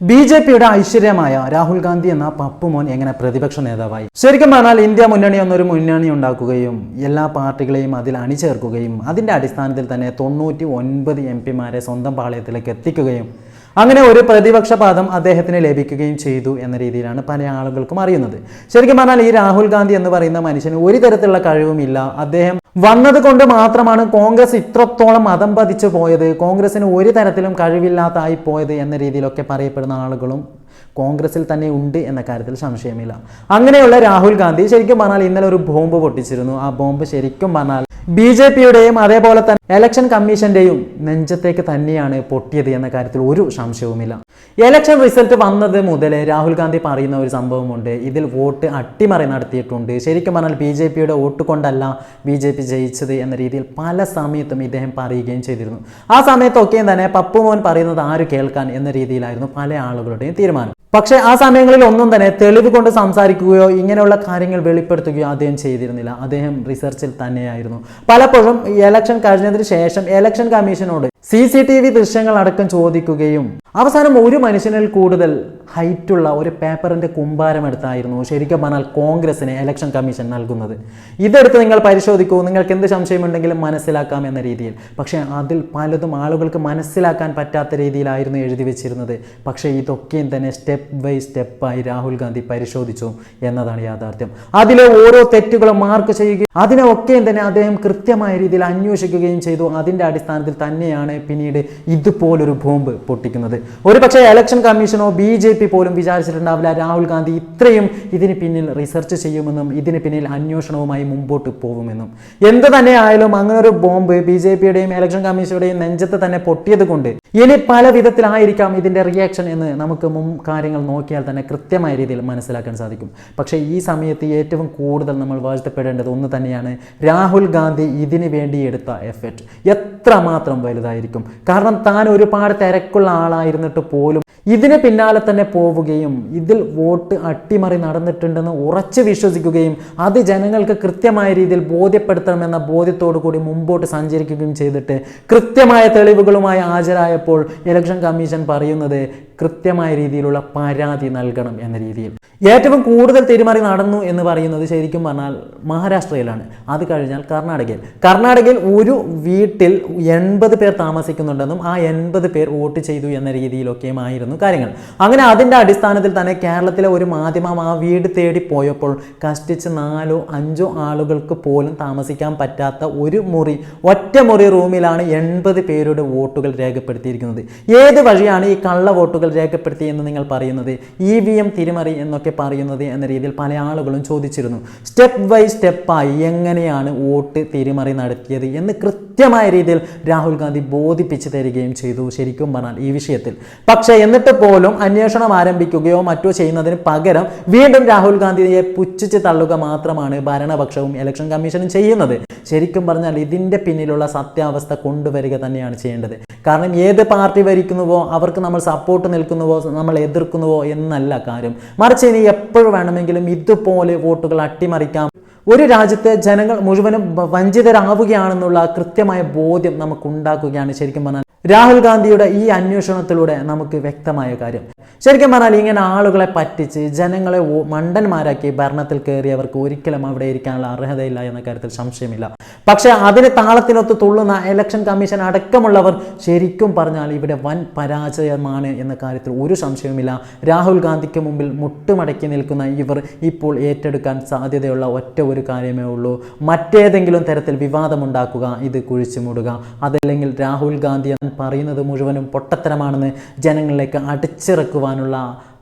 B J പിയുടെ ഐശ്വര്യമായ രാഹുൽ ഗാന്ധി എന്ന പപ്പുമോൻ എങ്ങനെ പ്രതിപക്ഷ നേതാവായി? ശരിക്കും പറഞ്ഞാൽ ഇന്ത്യ മുന്നണി എന്നൊരു മുന്നണി ഉണ്ടാക്കുകയും എല്ലാ പാർട്ടികളെയും അതിൽ അണിചേർക്കുകയും അതിന്റെ അടിസ്ഥാനത്തിൽ തന്നെ തൊണ്ണൂറ്റി ഒൻപത് എം പിമാരെ സ്വന്തം പാളയത്തിലേക്ക് എത്തിക്കുകയും അങ്ങനെ ഒരു പ്രതിപക്ഷ പാദം അദ്ദേഹത്തിന് ലഭിക്കുകയും ചെയ്തു എന്ന രീതിയിലാണ് പല ആളുകൾക്കും അറിയുന്നത്. ശരിക്കും പറഞ്ഞാൽ ഈ രാഹുൽ ഗാന്ധി എന്ന് പറയുന്ന മനുഷ്യന് ഒരു തരത്തിലുള്ള കഴിവുമില്ല. അദ്ദേഹം വന്നത് കൊണ്ട് മാത്രമാണ് കോൺഗ്രസ് ഇത്രത്തോളം മതം പതിച്ചു പോയത് കോൺഗ്രസിന് ഒരു തരത്തിലും കഴിവില്ലാത്തായി പോയത് എന്ന രീതിയിലൊക്കെ പറയപ്പെടുന്ന ആളുകളും കോൺഗ്രസിൽ തന്നെ ഉണ്ട് എന്ന കാര്യത്തിൽ സംശയമില്ല. അങ്ങനെയുള്ള രാഹുൽ ഗാന്ധി ശരിക്കും പറഞ്ഞാൽ ഇന്നലെ ഒരു ബോംബ് പൊട്ടിച്ചിരുന്നു. ആ ബോംബ് ശരിക്കും പറഞ്ഞാൽ ബി ജെ പിയുടെയും അതേപോലെ തന്നെ എലക്ഷൻ കമ്മീഷന്റെയും നെഞ്ചത്തേക്ക് തന്നെയാണ് പൊട്ടിയത് എന്ന കാര്യത്തിൽ ഒരു സംശയവുമില്ല. ഇലക്ഷൻ റിസൾട്ട് വന്നത് മുതൽ രാഹുൽ ഗാന്ധി പറയുന്ന ഒരു സംഭവമുണ്ട്. ഇതിൽ വോട്ട് അട്ടിമറി നടത്തിയിട്ടുണ്ട്. ശരിക്കും പറഞ്ഞാൽ ബി ജെ പിയുടെ വോട്ട് കൊണ്ടല്ല ബി ജെ പി ജയിച്ചത് എന്ന രീതിയിൽ പല സമയത്തും ഇദ്ദേഹം പറയുകയും ചെയ്തിരുന്നു. ആ സമയത്തൊക്കെയും തന്നെ പപ്പുമോൻ പറയുന്നത് ആര് കേൾക്കാൻ എന്ന രീതിയിലായിരുന്നു പല ആളുകളുടെയും തീരുമാനം. പക്ഷേ ആ സമയങ്ങളിൽ ഒന്നും തന്നെ തെളിവ് കൊണ്ട് സംസാരിക്കുകയോ ഇങ്ങനെയുള്ള കാര്യങ്ങൾ വെളിപ്പെടുത്തുകയോ അദ്ദേഹം ചെയ്തിരുന്നില്ല. അദ്ദേഹം റിസർച്ചിൽ തന്നെയായിരുന്നു. പലപ്പോഴും ഇലക്ഷൻ കഴിഞ്ഞതിന് ശേഷം ഇലക്ഷൻ കമ്മീഷനോട് സി സി ടി വി ദൃശ്യങ്ങൾ അടക്കം ചോദിക്കുകയും അവസാനം ഒരു മനുഷ്യനിൽ കൂടുതൽ ഹൈറ്റുള്ള ഒരു പേപ്പറിന്റെ കുമ്പാരം എടുത്തായിരുന്നു ശരിക്കും പറഞ്ഞാൽ കോൺഗ്രസിന് ഇലക്ഷൻ കമ്മീഷൻ നൽകുന്നത്. ഇതെടുത്ത് നിങ്ങൾ പരിശോധിക്കൂ. നിങ്ങൾക്ക് എന്ത് സംശയമുണ്ടെങ്കിലും മനസ്സിലാക്കാം എന്ന രീതിയിൽ. പക്ഷേ അതിൽ പലതും ആളുകൾക്ക് മനസ്സിലാക്കാൻ പറ്റാത്ത രീതിയിലായിരുന്നു എഴുതി വെച്ചിരുന്നത്. പക്ഷേ ഇതൊക്കെയും തന്നെ സ്റ്റെപ്പ് ബൈ സ്റ്റെപ്പായി രാഹുൽ ഗാന്ധി പരിശോധിച്ചു എന്നതാണ് യാഥാർത്ഥ്യം. അതിലെ ഓരോ തെറ്റുകളും മാർക്ക് ചെയ്യുകയും അതിനൊക്കെയും തന്നെ അദ്ദേഹം കൃത്യമായ രീതിയിൽ അന്വേഷിക്കുകയും ചെയ്തു. അതിന്റെ അടിസ്ഥാനത്തിൽ തന്നെയാണ് പിന്നീട് ഇതുപോലൊരു ബോംബ് പൊട്ടിക്കുന്നത്. ഒരു പക്ഷേ ഇലക്ഷൻ കമ്മീഷനോ ബി ജെ പി പോലും വിചാരിച്ചിട്ടുണ്ടാവില്ല രാഹുൽ ഗാന്ധി ഇത്രയും ഇതിന് പിന്നിൽ റിസർച്ച് ചെയ്യുമെന്നും ഇതിന് പിന്നിൽ അന്വേഷണവുമായി മുമ്പോട്ട് പോകുമെന്നും. എന്ത് തന്നെ ആയാലും അങ്ങനെ ഒരു ബോംബ് ബി ജെ പിയുടെയും ഇലക്ഷൻ കമ്മീഷനുടെയും നെഞ്ചത്ത് തന്നെ പൊട്ടിയത് കൊണ്ട് ഇനി പല വിധത്തിലായിരിക്കാം ഇതിന്റെ റിയാക്ഷൻ എന്ന് നമുക്ക് മുൻ കാര്യങ്ങൾ നോക്കിയാൽ തന്നെ കൃത്യമായ രീതിയിൽ മനസ്സിലാക്കാൻ സാധിക്കും. പക്ഷേ ഈ സമയത്ത് ഏറ്റവും കൂടുതൽ നമ്മൾ വാഴ്ത്തപ്പെടേണ്ടത് ഒന്ന് തന്നെയാണ് രാഹുൽ ഗാന്ധി ഇതിന് വേണ്ടി എടുത്ത എഫർട്ട് എത്രമാത്രം വലുതായിരിക്കും? കാരണം താൻ ഒരുപാട് തിരക്കുള്ള ആളായിരുന്നിട്ട് പോലും ഇതിന് പിന്നാലെ തന്നെ പോവുകയും ഇതിൽ വോട്ട് അട്ടിമറി നടന്നിട്ടുണ്ടെന്ന് ഉറച്ചു വിശ്വസിക്കുകയും അത് ജനങ്ങൾക്ക് കൃത്യമായ രീതിയിൽ ബോധ്യപ്പെടുത്തണമെന്ന ബോധ്യത്തോടു കൂടി മുമ്പോട്ട് സഞ്ചരിക്കുകയും ചെയ്തിട്ട് കൃത്യമായ തെളിവുകളുമായി ഹാജരായപ്പോൾ ഇലക്ഷൻ കമ്മീഷൻ പറയുന്നത് കൃത്യമായ രീതിയിലുള്ള പരാതി നൽകണം എന്ന രീതിയിൽ. ഏറ്റവും കൂടുതൽ തിരിമറി നടന്നു എന്ന് പറയുന്നത് ശരിക്കും പറഞ്ഞാൽ മഹാരാഷ്ട്രയിലാണ്. അത് കഴിഞ്ഞാൽ കർണാടകയിൽ. കർണാടകയിൽ ഒരു വീട്ടിൽ എൺപത് പേർ താമസിക്കുന്നുണ്ടെന്നും ആ എൺപത് പേർ വോട്ട് ചെയ്തു എന്ന രീതിയിലൊക്കെയും ആയിരുന്നു കാര്യങ്ങൾ. അങ്ങനെ അതിന്റെ അടിസ്ഥാനത്തിൽ തന്നെ കേരളത്തിലെ ഒരു മാധ്യമം ആ വീട് തേടി പോയപ്പോൾ കഷ്ടിച്ച് നാലോ അഞ്ചോ ആളുകൾക്ക് പോലും താമസിക്കാൻ പറ്റാത്ത ഒരു മുറി ഒറ്റ മുറി റൂമിലാണ് എൺപത് പേരുടെ വോട്ടുകൾ രേഖപ്പെടുത്തിയിരിക്കുന്നത്. ഏത് വഴിയാണ് ഈ കള്ള വോട്ടുകൾ രേഖപ്പെടുത്തിയെന്ന് നിങ്ങൾ പറയുന്നത്? ഇ വി എം തിരിമറി എന്നൊക്കെ പറയുന്നത് എന്ന രീതിയിൽ പല ആളുകളും ചോദിച്ചിരുന്നു. സ്റ്റെപ്പ് ബൈ സ്റ്റെപ്പായി എങ്ങനെയാണ് വോട്ട് തിരിമറി നടത്തിയത് എന്ന് കൃത്യമായ രീതിയിൽ രാഹുൽ ഗാന്ധി ബോധിപ്പിച്ചു തരികയും ചെയ്തു ശരിക്കും പറഞ്ഞാൽ ഈ വിഷയത്തിൽ. പക്ഷേ എന്നിട്ട് പോലും അന്വേഷണം ആരംഭിക്കുകയോ മറ്റോ ചെയ്യുന്നതിന് പകരം വീണ്ടും രാഹുൽ ഗാന്ധിയെ പുച്ഛിച്ച് തള്ളുക മാത്രമാണ് ഭരണപക്ഷവും ഇലക്ഷൻ കമ്മീഷനും ചെയ്യുന്നത്. ശരിക്കും പറഞ്ഞാൽ ഇതിന്റെ പിന്നിലുള്ള സത്യാവസ്ഥ കൊണ്ടുവരിക തന്നെയാണ് ചെയ്യേണ്ടത്. കാരണം ഏത് പാർട്ടി ഭരിക്കുന്നുവോ അവർക്ക് നമ്മൾ സപ്പോർട്ട് നിൽക്കുന്നുവോ നമ്മൾ എതിർക്കുന്നുവോ എന്നല്ല കാര്യം. മറിച്ച് ഇനി എപ്പോഴും വേണമെങ്കിലും ഇതുപോലെ വോട്ടുകൾ അട്ടിമറിക്കാം. ഒരു രാജ്യത്തെ ജനങ്ങൾ മുഴുവനും വഞ്ചിതരാവുകയാണെന്നുള്ള കൃത്യമായ ബോധ്യം നമുക്ക് ഉണ്ടാക്കുകയാണ് ശരിക്കും പറഞ്ഞാൽ. രാഹുൽ ഗാന്ധിയുടെ ഈ അന്വേഷണത്തിലൂടെ നമുക്ക് വ്യക്തമായ കാര്യം. ശരിക്കും പറഞ്ഞാൽ ഇങ്ങനെ ആളുകളെ പറ്റിച്ച് ജനങ്ങളെ മണ്ടന്മാരാക്കി ഭരണത്തിൽ കയറിയവർക്ക് ഒരിക്കലും അവിടെ ഇരിക്കാനുള്ള അർഹതയില്ല എന്ന കാര്യത്തിൽ സംശയമില്ല. പക്ഷേ അതിന് താളത്തിനൊത്ത് തുള്ളുന്ന ഇലക്ഷൻ കമ്മീഷൻ അടക്കമുള്ളവർ ശരിക്കും പറഞ്ഞാൽ ഇവിടെ വൻ പരാജയമാണ് എന്ന കാര്യത്തിൽ ഒരു സംശയവുമില്ല. രാഹുൽ ഗാന്ധിക്ക് മുമ്പിൽ മുട്ടുമടക്കി നിൽക്കുന്ന ഇവർ ഇപ്പോൾ ഏറ്റെടുക്കാൻ സാധ്യതയുള്ള ഒറ്റ ഒരു കാര്യമേ ഉള്ളൂ. മറ്റേതെങ്കിലും തരത്തിൽ വിവാദമുണ്ടാക്കുക ഇത് കുഴിച്ചു മൂടുക അതല്ലെങ്കിൽ രാഹുൽ ഗാന്ധി പറയുന്നത് മുഴുവനും പൊട്ടത്തരമാണെന്ന് ജനങ്ങളിലേക്ക് അടിച്ചിറക്കുവാനുള്ള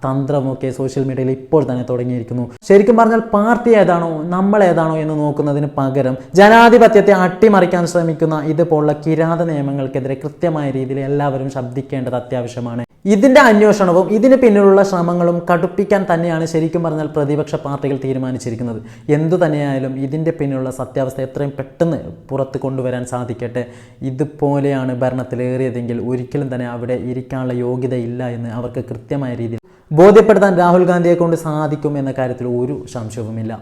തന്ത്രമൊക്കെ സോഷ്യൽ മീഡിയയിൽ ഇപ്പോൾ തന്നെ തുടങ്ങിയിരിക്കുന്നു. ശരിക്കും പറഞ്ഞാൽ പാർട്ടി ഏതാണോ നമ്മൾ ഏതാണോ എന്ന് നോക്കുന്നതിന് പകരം ജനാധിപത്യത്തെ അട്ടിമറിക്കാൻ ശ്രമിക്കുന്ന ഇതുപോലുള്ള കിരാത നിയമങ്ങൾക്കെതിരെ കൃത്യമായ രീതിയിൽ എല്ലാവരും ശബ്ദിക്കേണ്ടത് അത്യാവശ്യമാണ്. ഇതിന്റെ അന്വേഷണവും ഇതിന് പിന്നിലുള്ള ശ്രമങ്ങളും കടുപ്പിക്കാൻ തന്നെയാണ് ശരിക്കും പറഞ്ഞാൽ പ്രതിപക്ഷ പാർട്ടികൾ തീരുമാനിച്ചിരിക്കുന്നത്. എന്തു തന്നെയായാലും ഇതിന്റെ പിന്നിലുള്ള സത്യാവസ്ഥ എത്രയും പെട്ടെന്ന് പുറത്ത് കൊണ്ടുവരാൻ സാധിക്കട്ടെ. ഇതുപോലെയാണ് ഭരണത്തിലേറിയതെങ്കിൽ ഒരിക്കലും തന്നെ അവിടെ ഇരിക്കാനുള്ള യോഗ്യതയില്ല എന്ന് അവർക്ക് കൃത്യമായ രീതിയിൽ ബോധ്യപ്പെടുത്താൻ രാഹുൽ ഗാന്ധിയെ കൊണ്ട് സാധിക്കും എന്ന കാര്യത്തിൽ ഒരു സംശയവുമില്ല.